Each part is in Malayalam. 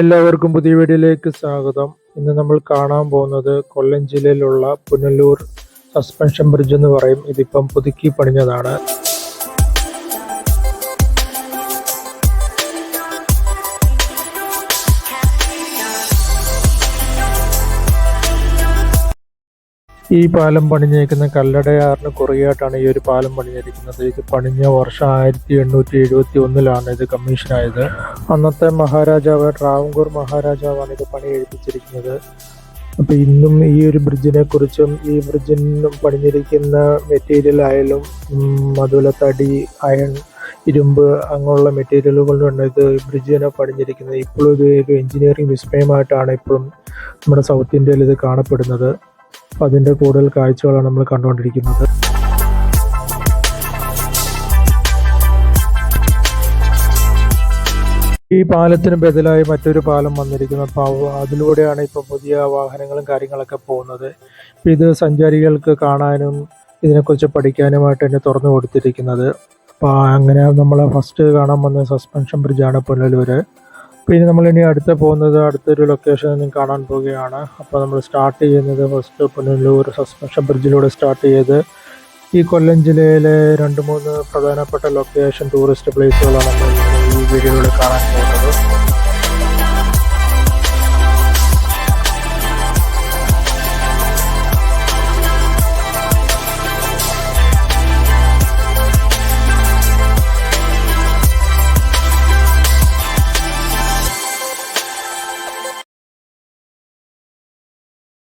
എല്ലാവർക്കും പുതിയ വീഡിയോയിലേക്ക് സ്വാഗതം. ഇന്ന് നമ്മൾ കാണാൻ പോകുന്നത് കൊല്ലം ജില്ലയിലുള്ള പുനലൂർ സസ്പെൻഷൻ ബ്രിഡ്ജ് എന്ന് പറയും. ഇതിപ്പം പുതുക്കി പണിഞ്ഞതാണ്. ഈ പാലം പണിഞ്ഞേക്കുന്ന കല്ലടയാറിന് കുറുകയായിട്ടാണ് ഈ ഒരു പാലം പണിഞ്ഞിരിക്കുന്നത്. ഇത് പണിഞ്ഞ വർഷം ആയിരത്തി എണ്ണൂറ്റി എഴുപത്തി ഒന്നിലാണ് ഇത് കമ്മീഷനായത്. അന്നത്തെ മഹാരാജാവ് ട്രാവൻകൂർ മഹാരാജാവാണ് ഇത് പണി എഴുപ്പിച്ചിരിക്കുന്നത്. അപ്പോൾ ഇന്നും ഈ ഒരു ബ്രിഡ്ജിനെ കുറിച്ചും ഈ ബ്രിഡ്ജിനും പണിഞ്ഞിരിക്കുന്ന മെറ്റീരിയൽ ആയാലും അതുപോലെ തടി അയൺ ഇരുമ്പ് അങ്ങനെയുള്ള മെറ്റീരിയലുകൾ കൊണ്ടാണ് ഇത് ബ്രിഡ്ജിനെ പണിഞ്ഞിരിക്കുന്നത്. ഇപ്പോഴും ഇത് ഒരു എഞ്ചിനീയറിംഗ് വിസ്മയമായിട്ടാണ് ഇപ്പോഴും നമ്മുടെ സൗത്ത് ഇന്ത്യയിൽ ഇത് കാണപ്പെടുന്നത്. അപ്പൊ അതിന്റെ കൂടുതൽ കാഴ്ചകളാണ് നമ്മൾ കണ്ടുകൊണ്ടിരിക്കുന്നത്. ഈ പാലത്തിന് ബദലായി മറ്റൊരു പാലം വന്നിരിക്കുന്നു അപ്പോൾ അതിലൂടെയാണ് ഇപ്പോൾ പുതിയ വാഹനങ്ങളും കാര്യങ്ങളൊക്കെ പോകുന്നത്. ഇത് സഞ്ചാരികൾക്ക് കാണാനും ഇതിനെക്കുറിച്ച് പഠിക്കാനുമായിട്ട് തന്നെ തുറന്നു കൊടുത്തിരിക്കുന്നത്. അപ്പോൾ അങ്ങനെ നമ്മൾ ഫസ്റ്റ് കാണാൻ വന്ന സസ്പെൻഷൻ ബ്രിഡ്ജാണ് പുനലൂര്. പിന്നെ നമ്മൾ ഇനി അടുത്ത് പോകുന്നത് അടുത്തൊരു ലൊക്കേഷൻ കാണാൻ പോവുകയാണ്. അപ്പോൾ നമ്മൾ സ്റ്റാർട്ട് ചെയ്യുന്നത് ഫസ്റ്റ് പുനലൂർ സസ്പെൻഷൻ ബ്രിഡ്ജിലൂടെ സ്റ്റാർട്ട് ചെയ്ത് ഈ കൊല്ലം ജില്ലയിലെ രണ്ട് മൂന്ന് പ്രധാനപ്പെട്ട ലൊക്കേഷൻ ടൂറിസ്റ്റ് പ്ലേസുകളാണ് നമ്മൾ ഈ വീഡിയോയിലൂടെ കാണാൻ പോകുന്നത്.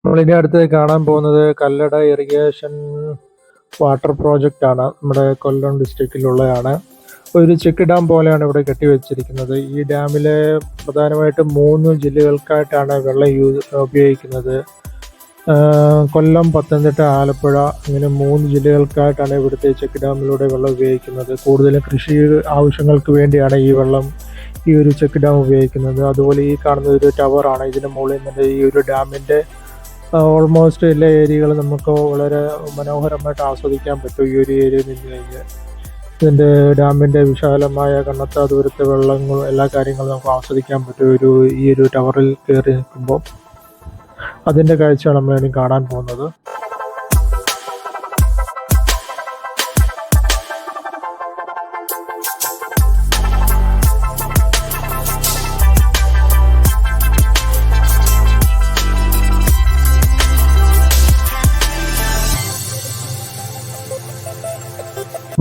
നമ്മളിനി അടുത്ത് കാണാൻ പോകുന്നത് കല്ലട ഇറിഗേഷൻ വാട്ടർ പ്രോജക്റ്റ് ആണ്. നമ്മുടെ കൊല്ലം ഡിസ്ട്രിക്റ്റിലുള്ളതാണ്. ഒരു ചെക്ക് ഡാം പോലെയാണ് ഇവിടെ കെട്ടിവെച്ചിരിക്കുന്നത്. ഈ ഡാമിലെ പ്രധാനമായിട്ടും മൂന്ന് ജില്ലകൾക്കായിട്ടാണ് വെള്ളം യൂസ് ഉപയോഗിക്കുന്നത്. കൊല്ലം പത്തനംതിട്ട ആലപ്പുഴ ഇങ്ങനെ മൂന്ന് ജില്ലകൾക്കായിട്ടാണ് ഇവിടുത്തെ ചെക്ക് ഡാമിലൂടെ വെള്ളം ഉപയോഗിക്കുന്നത്. കൂടുതലും കൃഷി ആവശ്യങ്ങൾക്ക് വേണ്ടിയാണ് ഈ വെള്ളം ഈ ഒരു ചെക്ക് ഡാം ഉപയോഗിക്കുന്നത്. അതുപോലെ ഈ കാണുന്ന ഒരു ടവറാണ്. ഇതിന് മുകളിൽ നിന്ന് ഈ ഒരു ഡാമിന്റെ ഓൾമോസ്റ്റ് എല്ലാ ഏരിയകളും നമുക്ക് വളരെ മനോഹരമായിട്ട് ആസ്വദിക്കാൻ പറ്റും ഈ ഒരു ഏരിയയിൽ നിന്ന് കഴിഞ്ഞാൽ ഇതിന്റെ ഡാമിന്റെ വിശാലമായ കണ്ണത്താ ദൂരത്തെ വെള്ളങ്ങളും എല്ലാ കാര്യങ്ങളും നമുക്ക് ആസ്വദിക്കാൻ പറ്റും ഒരു ഈ ഒരു ടവറിൽ കയറി നിൽക്കുമ്പോൾ. അതിന്റെ കാഴ്ചയാണ് നമ്മൾ ഇനി കാണാൻ പോകുന്നത്.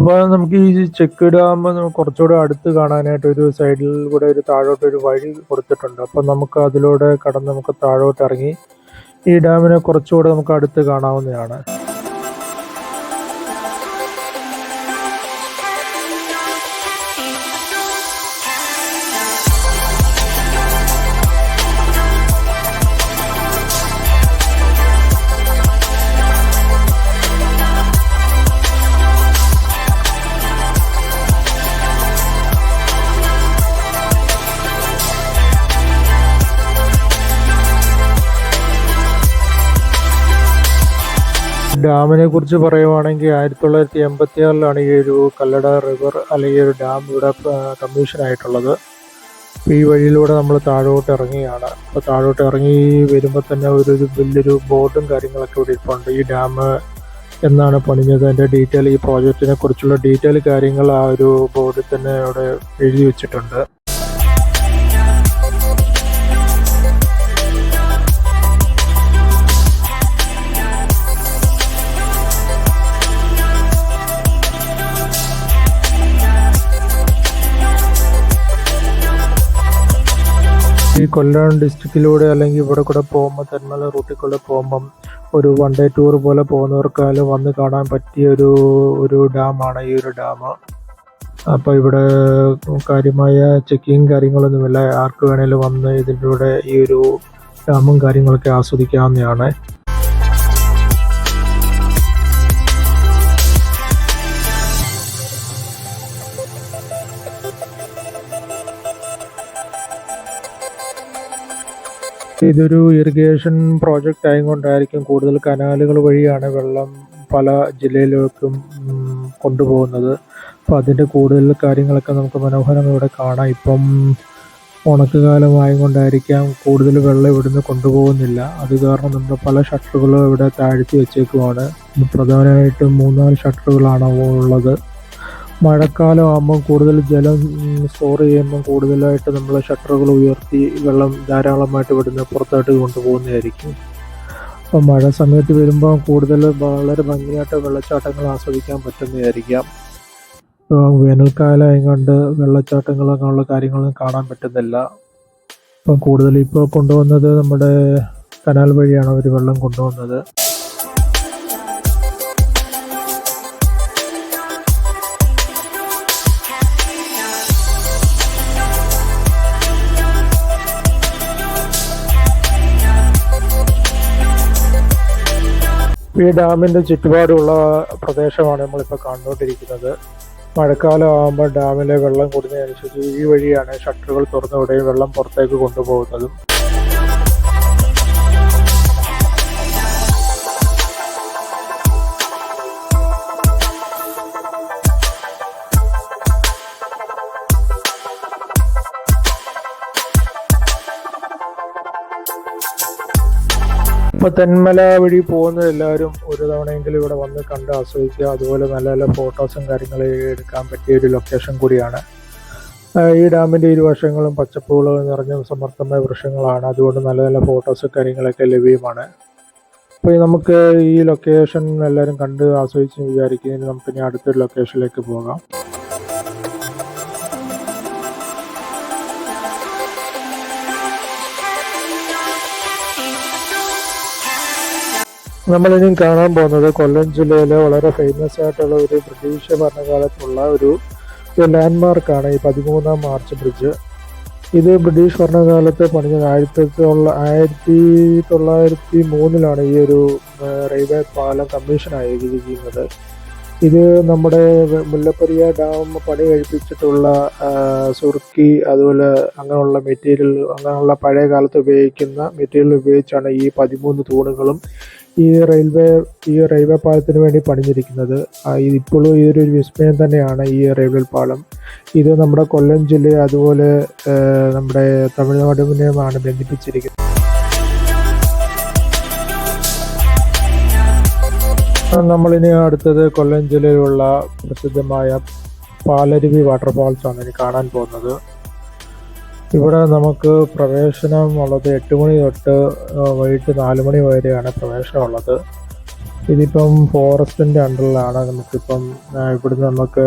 അപ്പോൾ നമുക്ക് ഈ ചെക്ക് ഡാം കുറച്ചുകൂടെ അടുത്ത് കാണാനായിട്ട് ഒരു സൈഡിൽ കൂടെ ഒരു താഴോട്ട് ഒരു വഴി കൊടുത്തിട്ടുണ്ട്. അപ്പോൾ നമുക്ക് അതിലൂടെ കടന്ന് നമുക്ക് താഴോട്ട് ഇറങ്ങി ഈ ഡാമിനെ കുറച്ചുകൂടെ നമുക്ക് അടുത്ത് കാണാവുന്നതാണ്. ഡാമിനെ കുറിച്ച് പറയുവാണെങ്കിൽ ആയിരത്തി തൊള്ളായിരത്തി എൺപത്തി ആറിലാണ് ഈ ഒരു കല്ലട റിവർ അല്ലെങ്കിൽ ഒരു ഡാം ഇവിടെ കമ്മീഷൻ ആയിട്ടുള്ളത് ഈ വഴിയിലൂടെ നമ്മൾ താഴോട്ട് ഇറങ്ങിയാണ്. അപ്പോൾ താഴോട്ട് ഇറങ്ങി വരുമ്പോൾ തന്നെ ഒരു ഒരു വലിയൊരു ബോർഡും കാര്യങ്ങളൊക്കെ ഇവിടെ ഇരിപ്പുണ്ട്. ഈ ഡാം എന്നാണ് പണിഞ്ഞത്. അതിന്റെ ഡീറ്റെയിൽ ഈ പ്രോജക്റ്റിനെ കുറിച്ചുള്ള ഡീറ്റെയിൽ കാര്യങ്ങൾ ആ ഒരു ബോർഡിൽ തന്നെ അവിടെ എഴുതി വെച്ചിട്ടുണ്ട്. ഈ കൊല്ലം ഡിസ്ട്രിക്റ്റിലൂടെ അല്ലെങ്കിൽ ഇവിടെ കൂടെ പോകുമ്പോൾ തെന്മല റൂട്ടിൽ കൂടെ പോകുമ്പം ഒരു വൺ ഡേ ടൂർ പോലെ പോകുന്നവർക്കായാലും വന്ന് കാണാൻ പറ്റിയ ഒരു ഒരു ഡാമാണ് ഈ ഒരു ഡാം അപ്പോൾ ഇവിടെ കാര്യമായ ചെക്കിങ് കാര്യങ്ങളൊന്നുമില്ല. ആർക്ക് വേണേലും വന്ന് ഇതിലൂടെ ഈ ഒരു ഡാമും കാര്യങ്ങളൊക്കെ ആസ്വദിക്കാവുന്നതാണ്. ഇതൊരു ഇറിഗേഷൻ പ്രോജക്റ്റ് ആയതുകൊണ്ടായിരിക്കും കൂടുതൽ കനാലുകൾ വഴിയാണ് വെള്ളം പല ജില്ലയിലേക്കും കൊണ്ടുപോകുന്നത്. അപ്പോൾ അതിന്റെ കൂടുതൽ കാര്യങ്ങളൊക്കെ നമുക്ക് മനോഹരം ഇവിടെ കാണാം. ഇപ്പം ഉണക്ക് കാലമായതുകൊണ്ടായിരിക്കാം കൂടുതൽ വെള്ളം ഇവിടുന്ന് കൊണ്ടുപോകുന്നില്ല. അത് കാരണം നമ്മുടെ പല ഷട്ടറുകളും ഇവിടെ താഴ്ത്തി വെച്ചേക്കുവാണ്. പ്രധാനമായിട്ടും മൂന്നാൽ ഷട്ടറുകളാണ് ഉള്ളത്. മഴക്കാലം ആകുമ്പം കൂടുതൽ ജലം സ്റ്റോർ ചെയ്യുമ്പം കൂടുതലായിട്ട് നമ്മൾ ഷട്ടറുകൾ ഉയർത്തി വെള്ളം ധാരാളമായിട്ട് ഇവിടുന്ന് പുറത്തോട്ട് കൊണ്ടുപോകുന്നതായിരിക്കും. അപ്പം മഴ സമയത്ത് വരുമ്പോൾ കൂടുതൽ വളരെ ഭംഗിയായിട്ട് വെള്ളച്ചാട്ടങ്ങൾ ആസ്വദിക്കാൻ പറ്റുന്നതായിരിക്കാം. വേനൽക്കാലം കണ്ട് വെള്ളച്ചാട്ടങ്ങൾ അങ്ങനെയുള്ള കാര്യങ്ങളൊന്നും കാണാൻ പറ്റുന്നില്ല. ഇപ്പം കൂടുതൽ ഇപ്പോൾ കൊണ്ടുവന്നത് നമ്മുടെ കനാൽ വഴിയാണ് അവർ വെള്ളം കൊണ്ടുവന്നത്. ഈ ഡാമിന്റെ ചുറ്റുപാടുള്ള പ്രദേശമാണ് നമ്മളിപ്പോൾ കണ്ടുകൊണ്ടിരിക്കുന്നത്. മഴക്കാലം ആകുമ്പോൾ ഡാമിലെ വെള്ളം കൂടുന്നതിനനുസരിച്ച് ഈ വഴിയാണ് ഷട്ടറുകൾ തുറന്നുവിടുകയും വെള്ളം പുറത്തേക്ക് കൊണ്ടുപോകുന്നതും ഇപ്പൊ തെന്മല വഴി പോകുന്ന എല്ലാവരും ഒരു തവണയെങ്കിലും ഇവിടെ വന്ന് കണ്ട് ആസ്വദിക്കുക. അതുപോലെ നല്ല നല്ല ഫോട്ടോസും കാര്യങ്ങളും എടുക്കാൻ പറ്റിയ ഒരു ലൊക്കേഷൻ കൂടിയാണ്. ഈ ഡാമിന്റെ ഇരുവശങ്ങളും പച്ചപ്പുകളും നിറഞ്ഞ സമർത്ഥമായ വൃക്ഷങ്ങളാണ്. അതുകൊണ്ട് നല്ല നല്ല ഫോട്ടോസും കാര്യങ്ങളൊക്കെ ലഭ്യമാണ്. അപ്പോൾ നമുക്ക് ഈ ലൊക്കേഷൻ എല്ലാവരും കണ്ട് ആസ്വദിച്ച് വിചാരിക്കുന്നതിന് നമുക്ക് ഇനി അടുത്തൊരു ലൊക്കേഷനിലേക്ക് പോകാം. നമ്മളിനി കാണാൻ പോകുന്നത് കൊല്ലം ജില്ലയിലെ വളരെ ഫേമസ് ആയിട്ടുള്ള ഒരു ബ്രിട്ടീഷ് ഭരണകാലത്തുള്ള ഒരു ലാൻഡ് ലാൻഡ്മാർക്കാണ് ഈ പതിമൂന്നാം മാർച്ച് ബ്രിഡ്ജ്. ഇത് ബ്രിട്ടീഷ് ഭരണകാലത്ത് പണിഞ്ഞത് ആയിരത്തി തൊള്ള ആയിരത്തി തൊള്ളായിരത്തി മൂന്നിലാണ് ഈ ഒരു റെയിൽവേ പാലം കമ്മീഷൻ ചെയ്യുന്നത് ഇത് നമ്മുടെ മുല്ലപ്പെരിയ ഡാം പണി കഴിപ്പിച്ചിട്ടുള്ള സുർക്കി അതുപോലെ അങ്ങനെയുള്ള മെറ്റീരിയൽ അങ്ങനെയുള്ള പഴയ കാലത്ത് ഉപയോഗിക്കുന്ന മെറ്റീരിയൽ ഉപയോഗിച്ചാണ് ഈ പതിമൂന്ന് തൂണുകളും ഈ റെയിൽവേ ഈ റെയിൽവേ പാലത്തിന് വേണ്ടി പണിഞ്ഞിരിക്കുന്നത്. ആ, ഇത് ഇപ്പോഴും ഈ ഒരു വിസ്മയം തന്നെയാണ് ഈ റെയിൽവേ പാലം. ഇത് നമ്മുടെ കൊല്ലം ജില്ലയെ അതുപോലെ നമ്മുടെ തമിഴ്നാടിനെയുമാണ് ബന്ധിപ്പിച്ചിരിക്കുന്നത്. നമ്മളിനി അടുത്തത് കൊല്ലം ജില്ലയിലുള്ള പ്രസിദ്ധമായ പാലരുവി വാട്ടർഫാൾസ് ആണ് ഇനി കാണാൻ പോകുന്നത്. ഇവിടെ നമുക്ക് പ്രവേശനം ഉള്ളത് എട്ട് മണി തൊട്ട് വൈകിട്ട് നാല് മണി വരെയാണ് പ്രവേശനം ഉള്ളത് ഇതിപ്പം ഫോറസ്റ്റിന്റെ അണ്ടറിലാണ് നമുക്കിപ്പം ഇവിടുന്ന് നമുക്ക്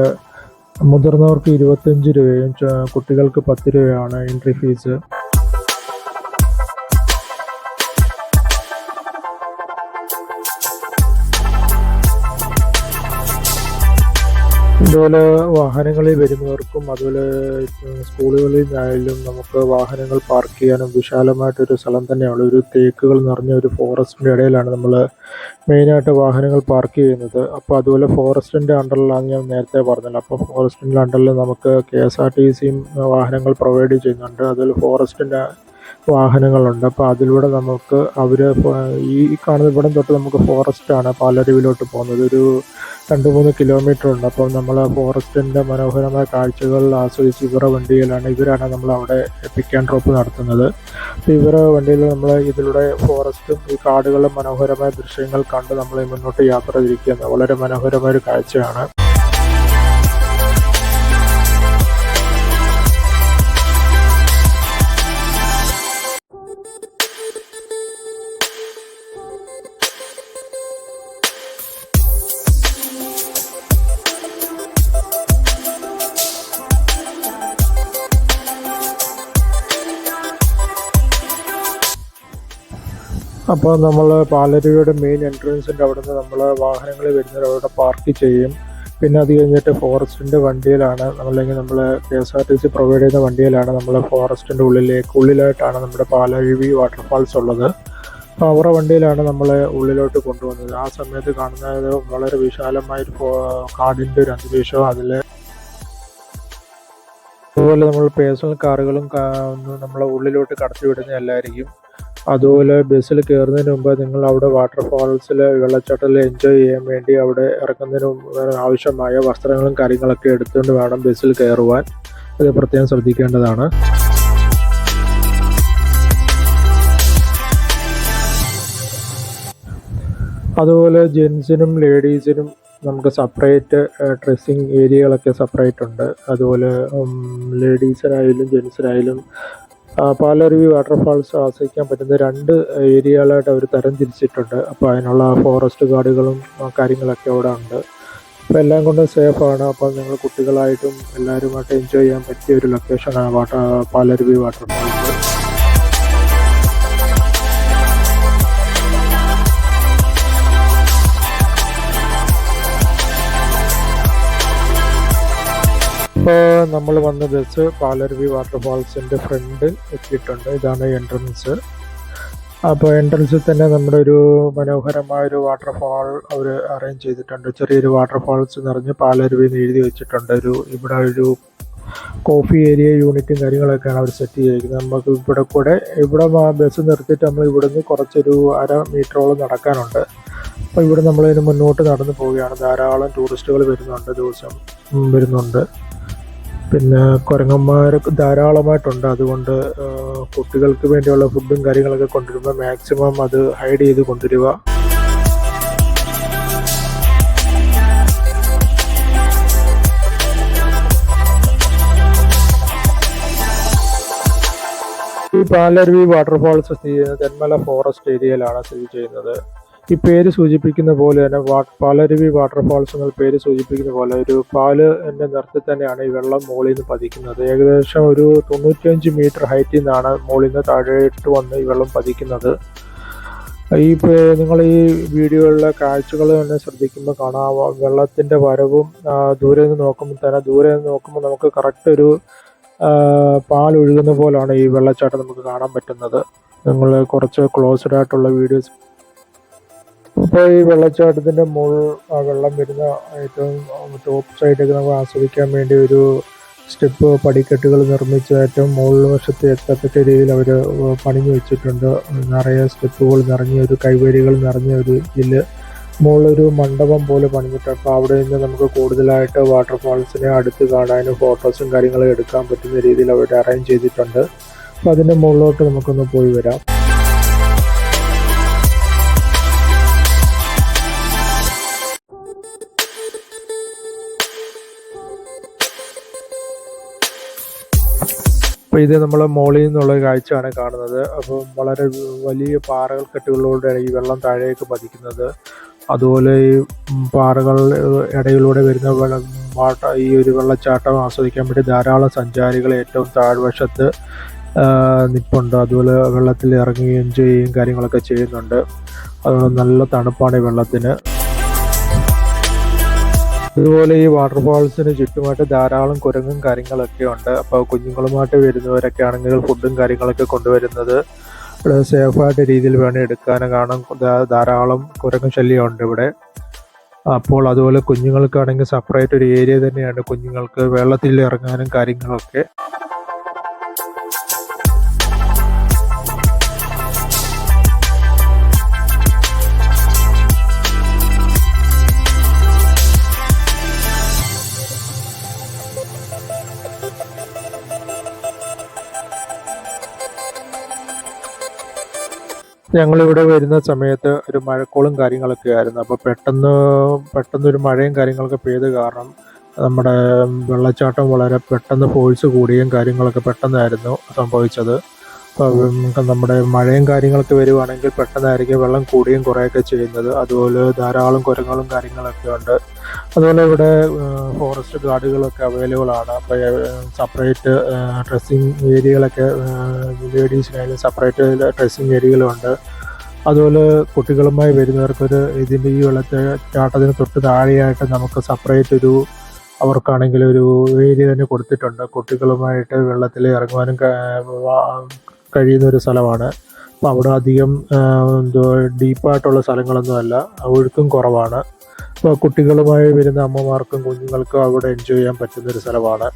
മുതിർന്നവർക്ക് ഇരുപത്തഞ്ച് രൂപയും കുട്ടികൾക്ക് പത്ത് രൂപയാണ് എൻട്രി ഫീസ്. ഇതുപോലെ വാഹനങ്ങളിൽ വരുന്നവർക്കും അതുപോലെ സ്കൂളുകളിൽ ആയാലും നമുക്ക് വാഹനങ്ങൾ പാർക്ക് ചെയ്യാനും വിശാലമായിട്ടൊരു സ്ഥലം തന്നെയാണ്. ഒരു തേക്കുകൾ നിറഞ്ഞ ഒരു ഫോറസ്റ്റിന്റെ ഇടയിലാണ് നമ്മൾ മെയിനായിട്ട് വാഹനങ്ങൾ പാർക്ക് ചെയ്യുന്നത്. അപ്പോൾ അതുപോലെ ഫോറസ്റ്റിന്റെ അണ്ടറിലാണ് ഞാൻ നേരത്തെ പറഞ്ഞല്ലോ അപ്പോൾ ഫോറസ്റ്റിന്റെ അണ്ടറിൽ നമുക്ക് കെ എസ് ആർ ടി സിയും വാഹനങ്ങൾ പ്രൊവൈഡ് ചെയ്യുന്നുണ്ട്. അതുപോലെ ഫോറസ്റ്റിന്റെ വാഹനങ്ങളുണ്ട്. അപ്പോൾ അതിലൂടെ നമുക്ക് അവർ ഈ കാണുന്ന ഇവിടം തൊട്ട് നമുക്ക് ഫോറസ്റ്റാണ് പാലരുവിലോട്ട് പോകുന്നത്. ഒരു രണ്ട് മൂന്ന് കിലോമീറ്റർ ഉണ്ട്. അപ്പം നമ്മൾ ഫോറസ്റ്റിന്റെ മനോഹരമായ കാഴ്ചകൾ ആസ്വദിച്ച് ഇവരുടെ വണ്ടിയിലാണ് ഇവരാണ് നമ്മൾ അവിടെ പിക്ക് ആൻഡ് ഡ്രോപ്പ് നടത്തുന്നത്. അപ്പോൾ ഇവരുടെ വണ്ടിയിൽ നമ്മൾ ഇതിലൂടെ ഫോറസ്റ്റും ഈ കാടുകളും മനോഹരമായ ദൃശ്യങ്ങൾ കണ്ട് നമ്മൾ മുന്നോട്ട് യാത്ര തിരിക്കുന്നത് വളരെ മനോഹരമായ ഒരു കാഴ്ചയാണ്. അപ്പോൾ നമ്മൾ പാലരുവിയുടെ മെയിൻ എൻട്രൻസിന്റെ അവിടെ നിന്ന് നമ്മൾ വാഹനങ്ങൾ വരുന്നവർ അവിടെ പാർക്ക് ചെയ്യും. പിന്നെ അത് കഴിഞ്ഞിട്ട് ഫോറസ്റ്റിന്റെ വണ്ടിയിലാണ്. അല്ലെങ്കിൽ നമ്മൾ K S R T C provide ചെയ്യുന്ന വണ്ടിയിലാണ് നമ്മൾ ഫോറസ്റ്റിന്റെ ഉള്ളിലേക്ക് ഉള്ളിലായിട്ടാണ് നമ്മുടെ പാലരുവി വാട്ടർഫാൾസ് ഉള്ളത്. അപ്പോൾ അവരുടെ വണ്ടിയിലാണ് നമ്മളെ ഉള്ളിലോട്ട് കൊണ്ടുവന്നത് ആ സമയത്ത് കാണുന്നത് വളരെ വിശാലമായ ഒരു കാടിന്റെ ഒരു അന്തരീക്ഷം അതിൽ. അതുപോലെ നമ്മൾ പേഴ്സണൽ കാറുകളും നമ്മളെ ഉള്ളിലോട്ട് കടത്തി വിടുന്നതല്ലായിരിക്കും അതുപോലെ ബസ്സിൽ കയറുന്നതിന് മുമ്പ് നിങ്ങൾ അവിടെ വാട്ടർഫാൾസിൽ വെള്ളച്ചാട്ടത്തിൽ എൻജോയ് ചെയ്യാൻ വേണ്ടി അവിടെ ഇറങ്ങുന്നതിന് ആവശ്യമായ വസ്ത്രങ്ങളും കാര്യങ്ങളൊക്കെ എടുത്തുകൊണ്ട് വേണം ബസ്സിൽ കയറുവാൻ. ഇത് പ്രത്യേകം ശ്രദ്ധിക്കേണ്ടതാണ്. അതുപോലെ ജെൻസിനും ലേഡീസിനും നമുക്ക് സെപ്പറേറ്റ് ഡ്രസ്സിങ് ഏരിയകളൊക്കെ സെപ്പറേറ്റ് ഉണ്ട്. അതുപോലെ ലേഡീസിനായാലും ജെൻസിനായാലും പാലരുവി വാട്ടർഫാൾസ് ആസ്വദിക്കാൻ പറ്റുന്ന രണ്ട് ഏരിയകളായിട്ട് അവർ തരം തിരിച്ചിട്ടുണ്ട്. അപ്പോൾ അതിനുള്ള ഫോറസ്റ്റ് ഗാർഡുകളും കാര്യങ്ങളൊക്കെ അവിടെ ഉണ്ട്. അപ്പോൾ എല്ലാം കൊണ്ടും സേഫാണ്. അപ്പോൾ നിങ്ങൾ കുട്ടികളായിട്ടും എല്ലാവരുമായിട്ട് എൻജോയ് ചെയ്യാൻ പറ്റിയ ഒരു ലൊക്കേഷനാണ് വാട്ടർ പാലരുവി വാട്ടർഫാൾസ്. ഇപ്പോൾ നമ്മൾ വന്ന ബസ് പാലരുവി വാട്ടർഫാൾസിന്റെ ഫ്രണ്ട് എത്തിയിട്ടുണ്ട്. ഇതാണ് എൻട്രൻസ് അപ്പോൾ എൻട്രൻസിൽ തന്നെ നമ്മുടെ ഒരു മനോഹരമായ ഒരു വാട്ടർഫാൾ അവർ അറേഞ്ച് ചെയ്തിട്ടുണ്ട്. ചെറിയൊരു വാട്ടർഫാൾസ് നിറഞ്ഞ് പാലരുവി എന്ന് എഴുതി വെച്ചിട്ടുണ്ട്. ഒരു ഇവിടെ ഒരു കോഫി ഏരിയ യൂണിറ്റും കാര്യങ്ങളൊക്കെയാണ് അവർ സെറ്റ് ചെയ്തിരിക്കുന്നത്. നമുക്ക് ഇവിടെ കൂടെ ഇവിടെ ബസ് നിർത്തിയിട്ട് നമ്മൾ ഇവിടുന്ന് കുറച്ചൊരു അര മീറ്ററോളം നടക്കാനുണ്ട്. അപ്പോൾ ഇവിടെ നമ്മൾ ഇതിന് മുന്നോട്ട് നടന്നു പോവുകയാണ്. ധാരാളം ടൂറിസ്റ്റുകൾ വരുന്നുണ്ട് ദിവസം വരുന്നുണ്ട്. പിന്നെ കുരങ്ങന്മാർ ധാരാളമായിട്ടുണ്ട്. അതുകൊണ്ട് കുട്ടികൾക്ക് വേണ്ടിയുള്ള ഫുഡും കാര്യങ്ങളൊക്കെ കൊണ്ടുവരുമ്പോൾ മാക്സിമം അത് ഹൈഡ് ചെയ്ത് കൊണ്ടുവരിക. ഈ പാലരുവി വാട്ടർഫാൾസ് സ്ഥിതി ചെയ്യുന്നത് തെന്മല ഫോറസ്റ്റ് ഏരിയയിലാണ് സ്ഥിതി ചെയ്യുന്നത്. ഈ പേര് സൂചിപ്പിക്കുന്ന പോലെ തന്നെ പാലരുവി വാട്ടർഫാൾസ് എന്ന പേര് സൂചിപ്പിക്കുന്ന പോലെ ഒരു പാൽ എന്റെ നിറത്തിൽ തന്നെയാണ് ഈ വെള്ളം മുകളിൽ നിന്ന് പതിക്കുന്നത്. ഏകദേശം ഒരു തൊണ്ണൂറ്റിയഞ്ച് മീറ്റർ ഹൈറ്റിൽ നിന്നാണ് മുകളിൽ നിന്ന് താഴേട്ട് വന്ന് ഈ വെള്ളം പതിക്കുന്നത്. ഈ നിങ്ങൾ ഈ വീഡിയോകളിലെ കാഴ്ചകൾ തന്നെ ശ്രദ്ധിക്കുമ്പോൾ കാണാം. വെള്ളത്തിന്റെ വരവും ദൂരെ നിന്ന് നോക്കുമ്പോൾ തന്നെ ദൂരെ നിന്ന് നോക്കുമ്പോൾ നമുക്ക് കറക്റ്റ് ഒരു പാൽ ഒഴുകുന്ന പോലാണ് ഈ വെള്ളച്ചാട്ടം നമുക്ക് കാണാൻ പറ്റുന്നത്. നിങ്ങൾ കുറച്ച് ക്ലോസ്ഡ് ആയിട്ടുള്ള വീഡിയോസ് ഇപ്പോൾ ഈ വെള്ളച്ചാട്ടത്തിന്റെ മുകൾ ആ വെള്ളം വരുന്ന ഏറ്റവും ടോപ്പ് സൈഡൊക്കെ നമുക്ക് ആസ്വദിക്കാൻ വേണ്ടി ഒരു സ്റ്റെപ്പ് പടിക്കെട്ടുകൾ നിർമ്മിച്ച് ഏറ്റവും മുകളിൽ വശത്ത് എത്തത്തക്ക രീതിയിൽ അവർ പണിഞ്ഞു വെച്ചിട്ടുണ്ട്. നിറയെ സ്റ്റെപ്പുകൾ നിറഞ്ഞ ഒരു കൈവരികൾ നിറഞ്ഞ ഒരു ഇതിൽ മുകളിലൊരു മണ്ഡപം പോലെ പണിഞ്ഞിട്ട് അപ്പോൾ അവിടെ നിന്ന് നമുക്ക് കൂടുതലായിട്ട് വാട്ടർഫാൾസിനെ അടുത്ത് കാണാനും ഫോട്ടോസും കാര്യങ്ങളും എടുക്കാൻ പറ്റുന്ന രീതിയിൽ അവർ അറേഞ്ച് ചെയ്തിട്ടുണ്ട്. അപ്പോൾ അതിന്റെ മുകളിലോട്ട് നമുക്കൊന്ന് പോയി വരാം. അപ്പോൾ ഇത് നമ്മൾ മോളിൽ നിന്നുള്ള കാഴ്ചയാണ് കാണുന്നത്. അപ്പോൾ വളരെ വലിയ പാറകൾ കെട്ടുകളിലൂടെയാണ് ഈ വെള്ളം താഴേക്ക് പതിക്കുന്നത്. അതുപോലെ ഈ പാറകൾ ഇടയിലൂടെ വരുന്ന വെള്ളം വാട്ട ഈ ഒരു വെള്ളച്ചാട്ടം ആസ്വദിക്കാൻ വേണ്ടി ധാരാളം സഞ്ചാരികൾ ഏറ്റവും താഴ്വശത്ത് നിൽപ്പുണ്ട് അതുപോലെ വെള്ളത്തിൽ ഇറങ്ങുകയും ചെയ്യുകയും കാര്യങ്ങളൊക്കെ ചെയ്യുന്നുണ്ട്. അതുപോലെ നല്ല തണുപ്പാണ് ഈ വെള്ളത്തിന്. അതുപോലെ ഈ വാട്ടർഫാൾസിന് ചുറ്റുമായിട്ട് ധാരാളം കുരങ്ങും കാര്യങ്ങളൊക്കെ ഉണ്ട്. അപ്പോൾ കുഞ്ഞുങ്ങളുമായിട്ട് വരുന്നവരൊക്കെ ആണെങ്കിൽ ഫുഡും കാര്യങ്ങളൊക്കെ കൊണ്ടുവരുന്നത് സേഫായിട്ട് രീതിയിൽ വേണം എടുക്കാൻ. കാരണം ധാരാളം കുരങ്ങ് ശല്യമുണ്ട് ഇവിടെ. അപ്പോൾ അതുപോലെ കുഞ്ഞുങ്ങൾക്കാണെങ്കിൽ സെപ്പറേറ്റ് ഒരു ഏരിയ തന്നെയാണ് കുഞ്ഞുങ്ങൾക്ക് വെള്ളത്തിൽ ഇറങ്ങാനും കാര്യങ്ങളൊക്കെ. ഞങ്ങളിവിടെ വരുന്ന സമയത്ത് ഒരു മഴക്കോളും കാര്യങ്ങളൊക്കെ ആയിരുന്നു. അപ്പോൾ പെട്ടെന്ന് പെട്ടെന്ന് ഒരു മഴയും കാര്യങ്ങളൊക്കെ പെയ്ത് കാരണം നമ്മുടെ വെള്ളച്ചാട്ടം വളരെ പെട്ടെന്ന് ഫോഴ്സ് കൂടിയും കാര്യങ്ങളൊക്കെ പെട്ടെന്നായിരുന്നു സംഭവിച്ചത്. നമ്മുടെ മഴയും കാര്യങ്ങളൊക്കെ വരുവാണെങ്കിൽ പെട്ടെന്നായിരിക്കും വെള്ളം കൂടിയും കുറേയൊക്കെ ചെയ്യുന്നത്. അതുപോലെ ധാരാളം കുരങ്ങളും കാര്യങ്ങളൊക്കെ ഉണ്ട്. അതുപോലെ ഇവിടെ ഫോറസ്റ്റ് ഗാർഡുകളൊക്കെ അവൈലബിൾ ആണ്. അപ്പോൾ സെപ്പറേറ്റ് ഡ്രസ്സിങ് ഏരിയകളൊക്കെ ലേഡീസിനായാലും സെപ്പറേറ്റ് ഡ്രസ്സിങ് ഏരിയകളുണ്ട് അതുപോലെ കുട്ടികളുമായി വരുന്നവർക്കൊരു ഇതിന്റെ ഈ വെള്ളത്തെ ചാട്ടത്തിന് തൊട്ട് താഴെയായിട്ട് നമുക്ക് സെപ്പറേറ്റ് ഒരു അവർക്കാണെങ്കിൽ ഒരു ഏരിയ തന്നെ കൊടുത്തിട്ടുണ്ട്. കുട്ടികളുമായിട്ട് വെള്ളത്തിൽ ഇറങ്ങുവാനും കഴിയുന്ന ഒരു സ്ഥലമാണ്. അപ്പോൾ അവിടെ അധികം എന്തോ ഡീപ്പായിട്ടുള്ള സ്ഥലങ്ങളൊന്നുമല്ല. ഒഴുക്കും കുറവാണ്. അപ്പോൾ കുട്ടികളുമായി വരുന്ന അമ്മമാർക്കും കുഞ്ഞുങ്ങൾക്കും അവിടെ എൻജോയ് ചെയ്യാൻ പറ്റുന്ന ഒരു സ്ഥലമാണ്.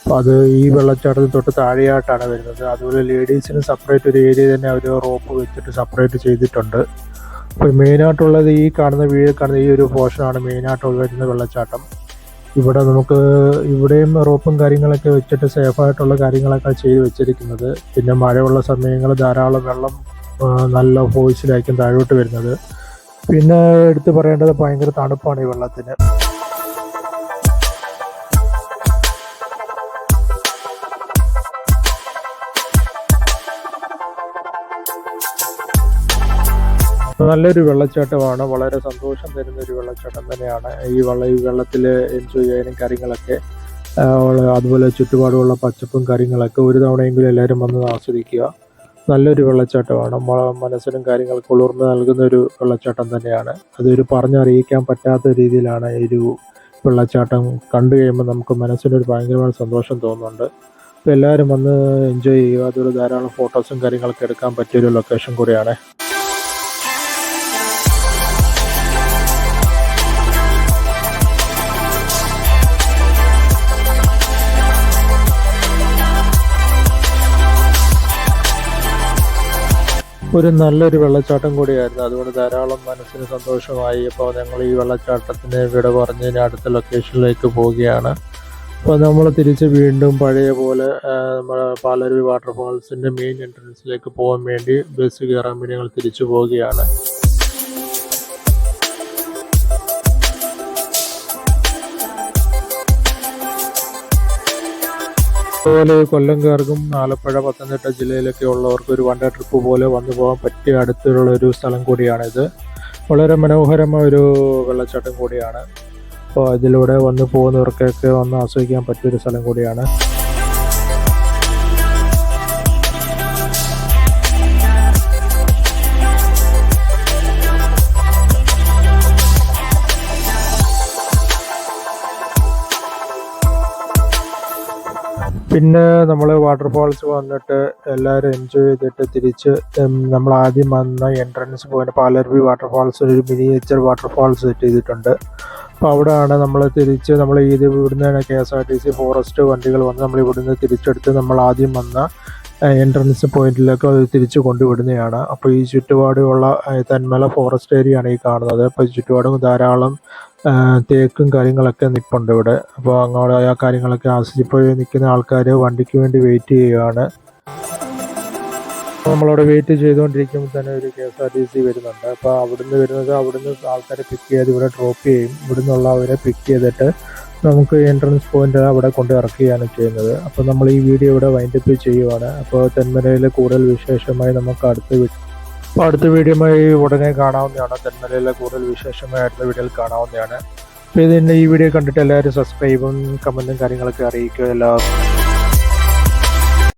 അപ്പോൾ അത് ഈ വെള്ളച്ചാട്ടത്തിന് തൊട്ട് താഴെയായിട്ടാണ് വരുന്നത്. അതുപോലെ ലേഡീസിന് സെപ്പറേറ്റ് ഒരു ഏരിയ തന്നെ അവർ റോപ്പ് വെച്ചിട്ട് സെപ്പറേറ്റ് ചെയ്തിട്ടുണ്ട്. അപ്പോൾ മെയിനായിട്ടുള്ളത് ഈ കാണുന്ന വീട് കാണുന്ന ഈ ഒരു പോർഷനാണ് മെയിനായിട്ട് വരുന്ന വെള്ളച്ചാട്ടം. ഇവിടെ നമുക്ക് ഇവിടെയും റോപ്പും കാര്യങ്ങളൊക്കെ വെച്ചിട്ട് സേഫായിട്ടുള്ള കാര്യങ്ങളൊക്കെ ചെയ്ത് വെച്ചിരിക്കുന്നത്. പിന്നെ മഴയുള്ള സമയങ്ങൾ ധാരാളം വെള്ളം നല്ല ഫോഴ്സിലായിരിക്കും താഴോട്ട് വരുന്നത്. പിന്നെ എടുത്തു പറയേണ്ടത് ഭയങ്കര തണുപ്പാണ് ഈ വെള്ളത്തിന്. നല്ലൊരു വെള്ളച്ചാട്ടമാണ്. വളരെ സന്തോഷം തരുന്ന ഒരു വെള്ളച്ചാട്ടം തന്നെയാണ്. ഈ വെള്ള ഈ വെള്ളത്തിൽ എൻജോയ് ചെയ്യാനും കാര്യങ്ങളൊക്കെ അതുപോലെ ചുറ്റുപാടുമുള്ള പച്ചപ്പും കാര്യങ്ങളൊക്കെ ഒരു തവണയെങ്കിലും എല്ലാവരും വന്ന് ആസ്വദിക്കുക. നല്ലൊരു വെള്ളച്ചാട്ടമാണ്. മനസ്സിനും കാര്യങ്ങൾക്ക് കുളിർമ നൽകുന്ന ഒരു വെള്ളച്ചാട്ടം തന്നെയാണ്. അതൊരു പറഞ്ഞറിയിക്കാൻ പറ്റാത്ത രീതിയിലാണ് ഈ ഒരു വെള്ളച്ചാട്ടം കണ്ടു കഴിയുമ്പോൾ നമുക്ക് മനസ്സിനൊരു ഭയങ്കരമായ സന്തോഷം തോന്നുന്നുണ്ട്. അപ്പോൾ എല്ലാവരും വന്ന് എൻജോയ് ചെയ്യുക. അതുപോലെ ധാരാളം ഫോട്ടോസും കാര്യങ്ങളൊക്കെ എടുക്കാൻ പറ്റിയൊരു ലൊക്കേഷൻ കൂടിയാണ്. ഒരു നല്ലൊരു വെള്ളച്ചാട്ടം കൂടിയായിരുന്നു. അതുകൊണ്ട് ധാരാളം മനസ്സിന് സന്തോഷമായി. അപ്പോൾ ഞങ്ങൾ ഈ വെള്ളച്ചാട്ടത്തിന് വിട പറഞ്ഞ് അടുത്ത ലൊക്കേഷനിലേക്ക് പോവുകയാണ്. അപ്പോൾ നമ്മൾ തിരിച്ച് വീണ്ടും പഴയ പോലെ നമ്മുടെ പാലരുവി വാട്ടർഫാൾസിന്റെ മെയിൻ എൻട്രൻസിലേക്ക് പോകാൻ വേണ്ടി ബസ് കയറാൻ വേണ്ടി ഞങ്ങൾ തിരിച്ചു പോവുകയാണ്. അതുപോലെ കൊല്ലംകാർക്കും ആലപ്പുഴ പത്തനംതിട്ട ജില്ലയിലൊക്കെ ഉള്ളവർക്ക് ഒരു ഡേ ട്രിപ്പ് പോലെ വന്നു പോകാൻ പറ്റിയ അടുത്തുള്ള ഒരു സ്ഥലം കൂടിയാണിത്. വളരെ മനോഹരമായ ഒരു വെള്ളച്ചാട്ടം കൂടിയാണ്. അപ്പോൾ ഇതിലൂടെ വന്നു പോകുന്നവർക്കൊക്കെ വന്ന് ആസ്വദിക്കാൻ പറ്റിയൊരു സ്ഥലം കൂടിയാണ്. പിന്നെ നമ്മൾ വാട്ടർഫാൾസ് വന്നിട്ട് എല്ലാവരും എൻജോയ് ചെയ്തിട്ട് തിരിച്ച് നമ്മൾ ആദ്യം വന്ന എൻട്രൻസ് പോയിന്റ് പാലരുവി വാട്ടർഫാൾസ് ഒരു മിനിയേച്ചർ വാട്ടർഫാൾസ് സെറ്റ് ചെയ്തിട്ടുണ്ട്. അപ്പോൾ അവിടെയാണ് നമ്മൾ തിരിച്ച് നമ്മൾ ഇത് ഇവിടുന്ന് K S R T C forest വണ്ടികൾ വന്ന് നമ്മൾ ഇവിടുന്ന് തിരിച്ചെടുത്ത് നമ്മൾ ആദ്യം വന്ന എൻട്രൻസ് പോയിന്റിലേക്ക് അത് തിരിച്ച് കൊണ്ടുവിടുന്നതാണ് അപ്പോൾ ഈ ചുറ്റുപാടുമുള്ള തന്മല ഫോറസ്റ്റ് ഏരിയയാണ് ഈ കാണുന്നത്. അപ്പോൾ ചുറ്റുപാടും ധാരാളം തേക്കും കാര്യങ്ങളൊക്കെ നിൽപ്പുണ്ട് ഇവിടെ. അപ്പോൾ അങ്ങോട്ട് ആ കാര്യങ്ങളൊക്കെ ആസ്വദിപ്പോൾ നിൽക്കുന്ന ആൾക്കാർ വണ്ടിക്ക് വേണ്ടി വെയിറ്റ് ചെയ്യുകയാണ്. നമ്മളവിടെ വെയിറ്റ് ചെയ്തുകൊണ്ടിരിക്കുമ്പോൾ തന്നെ ഒരു K S R T C വരുന്നുണ്ട്. അപ്പോൾ അവിടുന്ന് വരുന്നത് അവിടുന്ന് ആൾക്കാരെ പിക്ക് ചെയ്ത് ഇവിടെ ഡ്രോപ്പ് ചെയ്യും. ഇവിടുന്ന് ഉള്ളവരെ പിക്ക് ചെയ്തിട്ട് നമുക്ക് എൻട്രൻസ് പോയിന്റ് അവിടെ കൊണ്ട് ഇറക്കുകയാണ് ചെയ്യുന്നത്. അപ്പോൾ നമ്മൾ ഈ വീഡിയോ ഇവിടെ വൈൻഡപ്പ് ചെയ്യുവാണ്. അപ്പോൾ തെന്മലയിലെ കൂടുതൽ വിശേഷമായി നമുക്ക് അടുത്ത അപ്പോൾ അടുത്ത വീഡിയോമായി ഉടനെ കാണാവുന്നതാണ്. തെന്മലയിലെ കൂടുതൽ വിശേഷമായി അടുത്ത വീഡിയോയിൽ കാണാവുന്നതാണ്. അപ്പോൾ ഇതിന്റെ ഈ വീഡിയോ കണ്ടിട്ട് എല്ലാവരും സബ്സ്ക്രൈബും കമന്റും കാര്യങ്ങളൊക്കെ അറിയിക്കുക. എല്ലാവർക്കും